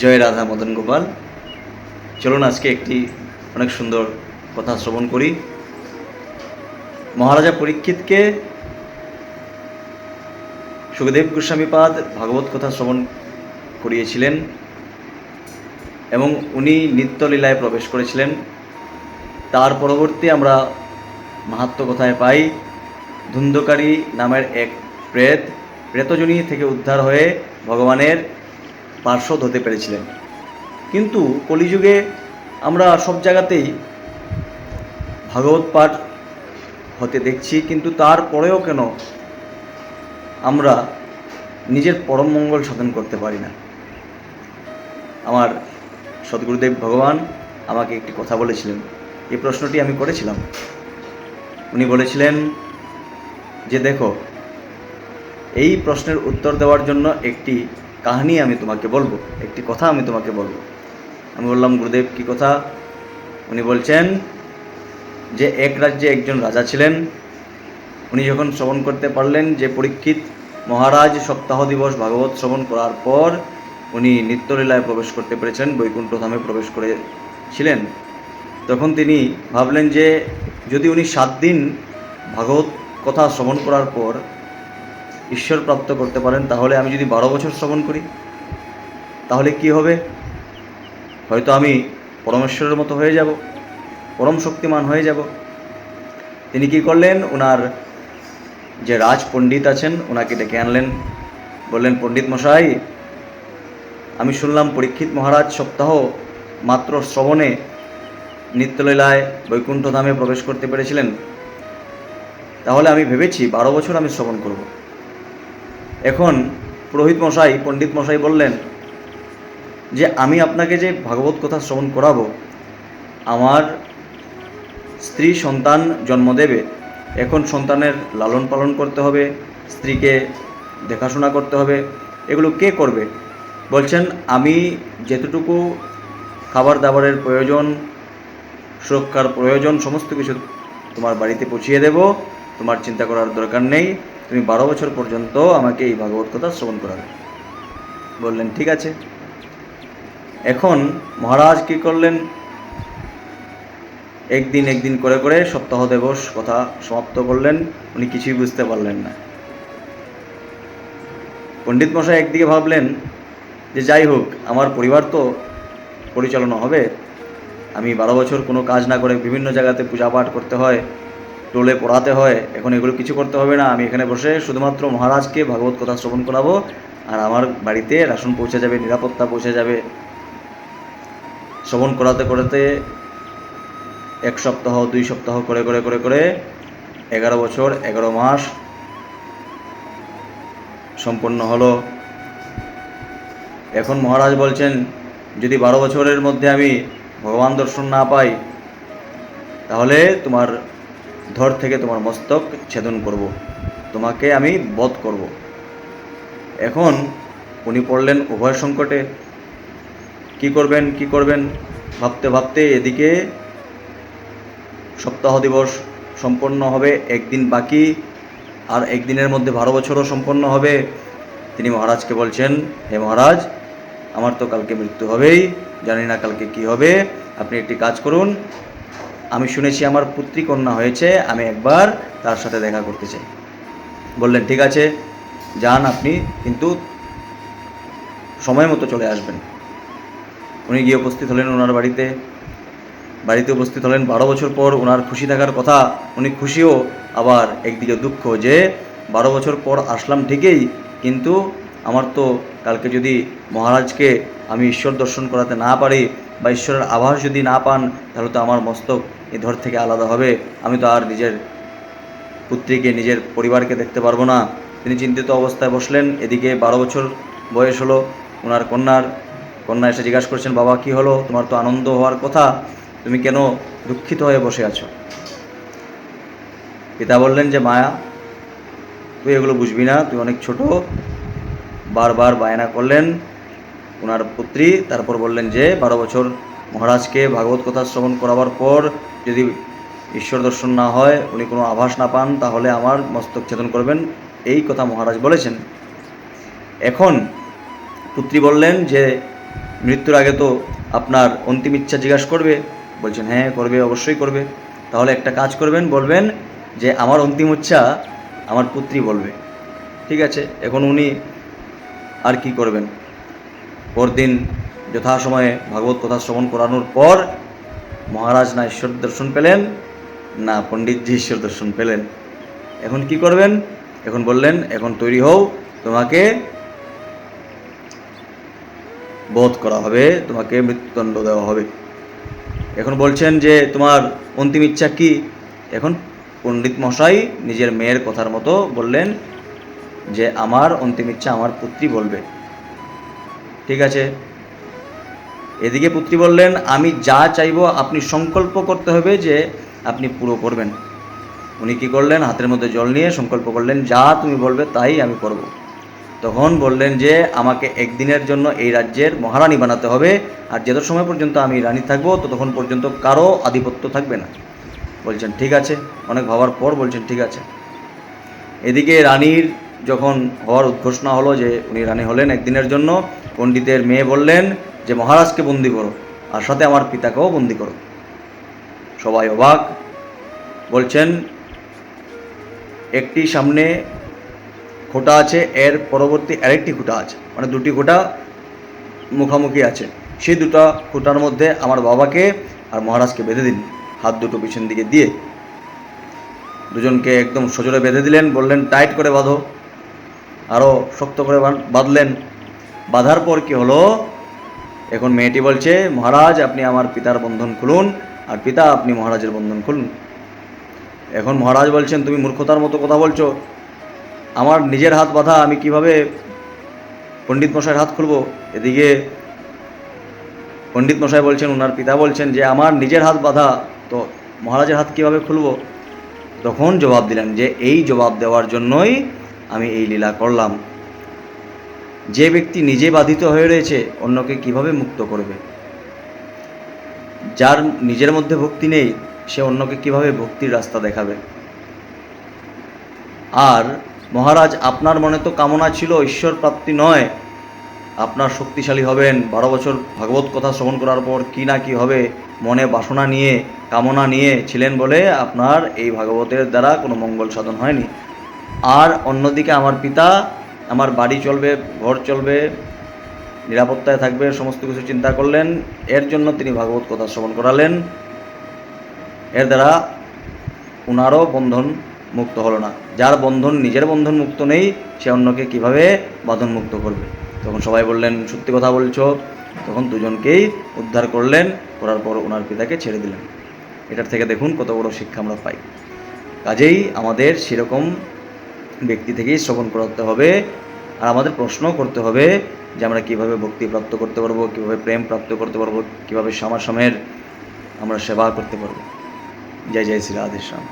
জয় রাধা মদন গোপাল। চলুন আজকে একটি অনেক সুন্দর কথা শ্রবণ করি। মহারাজা পরীক্ষিতকে সুখদেব গোস্বামীপাদ ভাগবত কথা শ্রবণ করিয়েছিলেন এবং উনি নিত্যলীলায় প্রবেশ করেছিলেন। তার পরবর্তী আমরা মাহাত্ম কথায় পাই, ধুন্ধকারী নামের এক প্রেত প্রেতজনী থেকে উদ্ধার হয়ে ভগবানের পার্শ্বদ হতে পেরেছিলেন। কিন্তু কলিযুগে আমরা সব জায়গাতেই ভাগবত পাঠ হতে দেখছি, কিন্তু তারপরেও কেন আমরা নিজের পরম মঙ্গল সাধন করতে পারি না? আমার সদ্গুরুদেব ভগবান আমাকে একটি কথা বলেছিলেন। এই প্রশ্নটি আমি করেছিলাম। উনি বলেছিলেন যে, দেখো, এই প্রশ্নের উত্তর দেওয়ার জন্য একটি কাহিনী আমি তোমাকে বলব, একটি কথা আমি তোমাকে বলব। আমি বললাম, গুরুদেব, কি কথা? উনি বলছেন যে, এক রাজ্যে একজন রাজা ছিলেন। উনি যখন শ্রবণ করতে পারলেন যে, পরীক্ষিত মহারাজ সপ্তাহ দিবস ভাগবত শ্রবণ করার পর উনি নিত্যলীলায় প্রবেশ করতে পেরেছেন বৈকুণ্ঠ ধামে প্রবেশ করেছিলেন। তখন তিনি ভাবলেন যে, যদি উনি সাত দিন ভাগবত কথা শ্রবণ করার পর ঈশ্বর প্রাপ্ত করতে পারেন, তাহলে আমি যদি বারো বছর শ্রবণ করি, তাহলে কি হবে? হয়তো আমি পরমেশ্বরের মতো হয়ে যাব, পরম শক্তিমান হয়ে যাব। তিনি কি করলেন? ওনার যে রাজ পণ্ডিত আছেন ওনাকে ডেকে আনলেন। বললেন, পণ্ডিত মশাই, আমি শুনলাম পরীক্ষিত মহারাজ সপ্তাহ মাত্র শ্রবণে নিত্যলীলায় বৈকুণ্ঠ ধামে প্রবেশ করতে পেরেছিলেন। তাহলে আমি ভেবেছি বারো বছর আমি শ্রবণ করব। এখন পুরোহিত মশাই, পণ্ডিত মশাই বললেন যে, আমি আপনাকে যে ভাগবত কথা শ্রবণ করাবো, আমার স্ত্রী সন্তান জন্ম দেবে, এখন সন্তানের লালন পালন করতে হবে, স্ত্রীকে দেখাশোনা করতে হবে, এগুলো কে করবে? বলছেন, আমি যেতটুকু খাবার দাবারের প্রয়োজন, সুরক্ষার প্রয়োজন, সমস্ত কিছু তোমার বাড়িতে পৌঁছিয়ে দেব, তোমার চিন্তা করার দরকার নেই। তুমি বারো বছর পর্যন্ত আমাকে এই ভাগবত কথা শ্রবণ করাবে বললেন, ঠিক আছে। এখন মহারাজ কি করলেন? একদিন একদিন করে করে সপ্তাহ দিবস কথা সমাপ্ত করলেন, উনি কিছুই বুঝতে পারলেন না। পণ্ডিত মশাই একদিকে ভাবলেন যে, যাই হোক, আমার পরিবার তো পরিচালনা হবে। আমি বারো বছর কোনো কাজ না করে বিভিন্ন জায়গাতে পূজা পাঠ করতে হয়। টোলে পড়াতে হয়, এখন এগুলো কিছু করতে হবে না। আমি এখানে বসে শুধুমাত্র মহারাজকে ভাগবত কথা শ্রবণ করাবো, আর আমার বাড়িতে রাশন পৌঁছে যাবে, নিরাপত্তা পৌঁছে যাবে। শ্রবণ করাতে করাতে এক সপ্তাহ, দুই সপ্তাহ করে করে করে করে এগারো বছর, এগারো মাস সম্পন্ন হলো। এখন মহারাজ বলছেন, যদি বারো বছরের মধ্যে আমি ভগবান দর্শন না পাই, তাহলে তোমার ধর থেকে তোমার মস্তক ছেদন করব। তোমাকে আমি বধ করব। এখন উনি পড়লেন উভয় সংকটে কি করবেন কি করবেন ভাবতে ভাবতে এদিকে সপ্তাহ দিবস সম্পন্ন হবে, একদিন বাকি, আর একদিনের মধ্যে বারো বছরও সম্পন্ন হবে তিনি মহারাজকে বলছেন, হে মহারাজ, আমার তো কালকে মৃত্যু হবেই, জানি না কালকে কি হবে আপনি একটি কাজ করুন আমি শুনেছি আমার পুত্রী কন্যা হয়েছে, আমি একবার তার সাথে দেখা করতে চাই। বললেন, ঠিক আছে, যান আপনি, কিন্তু সময় মতো চলে আসবেন। উনি গিয়ে উপস্থিত হলেন ওনার বাড়িতে। বাড়িতে উপস্থিত হলেন, বারো বছর পর ওনার খুশি থাকার কথা উনি খুশিও, আবার একদিকে দুঃখ যে বারো বছর পর আসলাম ঠিকই, কিন্তু আমার তো কালকে যদি মহারাজকে আমি ঈশ্বর দর্শন করাতে না পারি বা ঈশ্বরের আভাস যদি না পান, তাহলে তো আমার মস্তক এ ধর থেকে আলাদা হবে, আমি তো আর নিজের পুত্রীকে, নিজের পরিবারকে দেখতে পারব না। তিনি চিন্তিত অবস্থায় বসলেন। এদিকে বারো বছর বয়স হলো ওনার কন্যার। কন্যা এসে জিজ্ঞাসা করছেন, বাবা, কি হলো? তোমার তো আনন্দ হওয়ার কথা। তুমি কেন দুঃখিত হয়ে বসে আছো? পিতা বললেন যে, মায়া, তুই এগুলো বুঝবি না। তুই অনেক ছোট। বারবার বায়না করলেন ওনার পুত্রী। তারপর বললেন যে, বারো বছর মহারাজকে ভাগবত কথা শ্রবণ করাবার পর যদি ঈশ্বর দর্শন না হয়, উনি কোনো আভাস না পান, তাহলে আমার মস্তক ছেদন করবেন। এই কথা মহারাজ বলেছেন। এখন পুত্রী বললেন যে, মৃত্যুর আগে তো আপনার অন্তিম ইচ্ছা জিজ্ঞাসা করবে। বলছেন হ্যাঁ করবে, অবশ্যই করবে। তাহলে একটা কাজ করবেন, বলবেন যে, আমার অন্তিম ইচ্ছা আমার পুত্রী বলবে। ঠিক আছে, এখন উনি আর কি করবেন? পরদিন যথাসময়ে ভাগবত কথা শ্রবণ করানোর পর মহারাজ না ঈশ্বর দর্শন পেলেন, না পণ্ডিতজি ঈশ্বর দর্শন পেলেন। এখন কি করবেন? এখন বললেন, এখন তৈরি হও, তোমাকে বোধ করা হবে, তোমাকে মৃত্যুদণ্ড দেওয়া হবে। এখন বলছেন যে, তোমার অন্তিম ইচ্ছা কি? এখন পণ্ডিত মশাই নিজের মেয়ের কথার মতো বললেন যে, আমার অন্তিম ইচ্ছা আমার পুত্রী বলবে। ঠিক আছে এদিকে পুত্রী বললেন, আমি যা চাইব আপনি সংকল্প করতে হবে যে আপনি পুরো করবেন। উনি কী করলেন, হাতের মধ্যে জল নিয়ে সংকল্প করলেন, যা তুমি বলবে তাই আমি করব। তখন বললেন যে, আমাকে একদিনের জন্য এই রাজ্যের মহারানী বানাতে হবে, আর যত সময় পর্যন্ত আমি রানী থাকব, ততক্ষণ পর্যন্ত কারও আধিপত্য থাকবে না। বলছেন, ঠিক আছে। অনেক ভাবার পর বলছেন, ঠিক আছে। এদিকে রানীর যখন হওয়ার উদ্ঘোষণা হলো যে, উনি রানী হলেন একদিনের জন্য, পণ্ডিতের মেয়ে বললেন যে মহারাজকে বন্দি করো, আর সাথে আমার পিতাকেও বন্দি করো। সবাই অবাক বলছেন, একটি সামনে খোটা আছে, এর পরবর্তী আরেকটি খুঁটা আছে মানে দুটি খুঁটা মুখামুখি আছে। সেই দুটো খুঁটার মধ্যে আমার বাবাকে আর মহারাজকে বেঁধে দিন, হাত দুটো পিছন দিকে দিয়ে। দুজনকে একদম সজোরে বেঁধে দিলেন, বললেন, টাইট করে বাঁধো। আরও শক্ত করে বাঁধ- বাঁধলেন। বাঁধার পর কি হলো? এখন মেয়েটি বলছে, মহারাজ, আপনি আমার পিতার বন্ধন খুলুন, আর পিতা, আপনি মহারাজের বন্ধন খুলুন। এখন মহারাজ বলছেন, তুমি মূর্খতার মতো কথা বলছো। আমার নিজের হাত বাঁধা আমি কীভাবে পণ্ডিত মশাইয়ের হাত খুলবো? এদিকে পণ্ডিত মশাই বলছেন ওনার পিতা বলছেন যে, আমার নিজের হাত বাঁধা, তো মহারাজের হাত কীভাবে খুলবো? তখন জবাব দিলেন যে, এই জবাব দেওয়ার জন্যই আমি এই লীলা করলাম। যে ব্যক্তি নিজে বাধিত হয়ে রয়েছে, অন্যকে কীভাবে মুক্ত করবে? যার নিজের মধ্যে ভক্তি নেই, সে অন্যকে কীভাবে ভক্তির রাস্তা দেখাবে? আর, মহারাজ, আপনার মনে তো কামনা ছিল ঈশ্বর প্রাপ্তি নয়। আপনার শক্তিশালী হবেন। বারো বছর ভাগবত কথা শ্রবণ করার পর কি না কি হবে, মনে বাসনা নিয়ে, কামনা নিয়ে ছিলেন বলে আপনার এই ভাগবতের দ্বারা কোনো মঙ্গল সাধন হয়নি। আর অন্যদিকে আমার পিতা আমার বাড়ি চলবে, ঘর চলবে, নিরাপত্তায় থাকবে, সমস্ত কিছু চিন্তা করলেন। এর জন্য তিনি ভাগবত কথা শ্রবণ করালেন। এর দ্বারা ওনারও বন্ধন মুক্ত হলো না। যার বন্ধন, নিজের বন্ধন মুক্ত নেই, সে অন্যকে কীভাবে বাঁধন মুক্ত করবে? তখন সবাই বললেন, সত্যি কথা বলছো। তখন দুজনকেই উদ্ধার করলেন, করার পর ওনার পিতাকে ছেড়ে দিলেন। এটার থেকে দেখুন কত বড় শিক্ষা আমরা পাই। কাজেই আমাদের সেরকম ব্যক্তি থেকেই শ্রবণ করাতে হবে। আর আমাদের প্রশ্ন করতে হবে যে আমরা কীভাবে ভক্তি প্রাপ্ত করতে পারব, কীভাবে প্রেম প্রাপ্ত করতে পারব, কীভাবে সমাসমের আমরা সেবা করতে পারব। জয় জয় শ্রী রাধেশ্যাম।